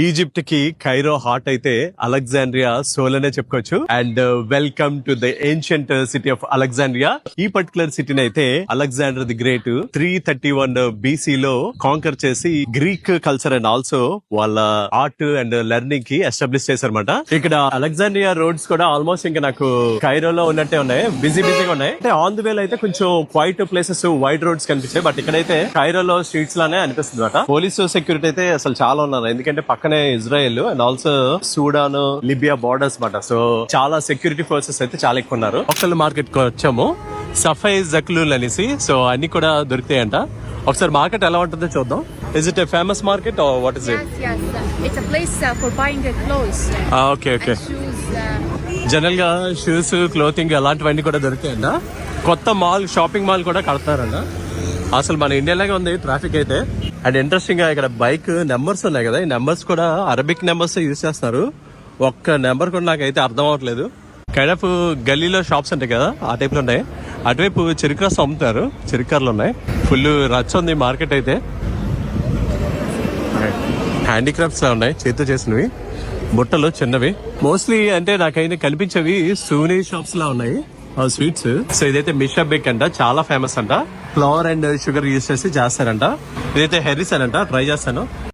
ఈజిప్ట్కి Cairo heart అయితే Alexandria soul అనే చెప్పుకోవచ్చు. And welcome to the ancient city of Alexandria. ఈ పర్టికులర్ సిటీని అయితే Alexander the great three thirty one BC లో కాంకర్ చేసి గ్రీక్ కల్చర్ అండ్ ఆల్సో వాళ్ళ ఆర్ట్ అండ్ లెర్నింగ్కి ఎస్టాబ్లిష్ చేశారనమాట ఇక్కడ అలెగ్జాండ్రియా రోడ్స్ కూడా ఆల్మోస్ట్ ఇంకా నాకు కైరోలో ఉన్నట్టే ఉన్నాయి. బిజీ బిజీగా ఉన్నాయి. అంటే ఆన్ ది వేల్ అయితే కొంచెం క్వైట్ ప్లేసెస్ వైడ్ రోడ్స్ కనిపించాయి. బట్ ఇక్కడైతే కైరోలో స్ట్రీట్స్ లానే అనిపిస్తుంది అనమాట పోలీసు సెక్యూరిటీ అయితే అసలు చాలా ఉన్నారు. ఎందుకంటే పక్కన Israel and also Sudan Libya borders మాట. సో చాలా సెక్యూరిటీ ఫోర్సెస్ అయితే చాలా ఎక్కువ ఉన్నారు. ఒకసారి మార్కెట్కి వచ్చాము. సఫై జక్లూల్ అనేసి. సో అన్ని కూడా దొరుకుతాయంట. ఒకసారి మార్కెట్ ఎలా ఉంటుందో చూద్దాం. Is it a famous market what is it Yes, yes. uh, It's a place uh, for buying the clothes, okay shoes. Uh, జనరల్గా షూస్ క్లోతింగ్ అలాంటివన్నీ కూడా దొరుకుతాయంట. కొత్త మాల్ షాపింగ్ మాల్ కూడా కడతారంట. అసలు మన ఇండియాలాగే ఉంది ట్రాఫిక్ అయితే. అండ్ ఇంట్రెస్టింగ్గా ఇక్కడ బైక్ నెంబర్స్ ఉన్నాయి కదా. ఈ నెంబర్స్ కూడా అరబిక్ నెంబర్స్ యూజ్ చేస్తున్నారు. ఒక్క నెంబర్ కూడా నాకైతే అర్థం అవ్వట్లేదు. కైండ్ ఆఫ్ గల్లీలో షాప్స్ ఉంటాయి కదా ఆ టైప్లో ఉన్నాయి. అటువైపు చెరుకు అమ్ముతున్నారు. అమ్ముతారు ఉన్నాయి. ఫుల్ రచ్ ఉంది మార్కెట్ అయితే. హ్యాండీక్రాఫ్ట్స్ లా ఉన్నాయి చేతితో చేసినవి. బుట్టలు చిన్నవి. మోస్ట్లీ అంటే నాకైతే కనిపించేవి సూనీ షాప్స్ లా ఉన్నాయి. స్వీట్స్. సో ఇదైతే మిషా బేక్ అంట చాలా ఫేమస్ అంట. ఫ్లవర్ అండ్ షుగర్ యూస్ చేసి చేస్తారంట. ఇదైతే హెరిస్ అంట ట్రై చేస్తాను.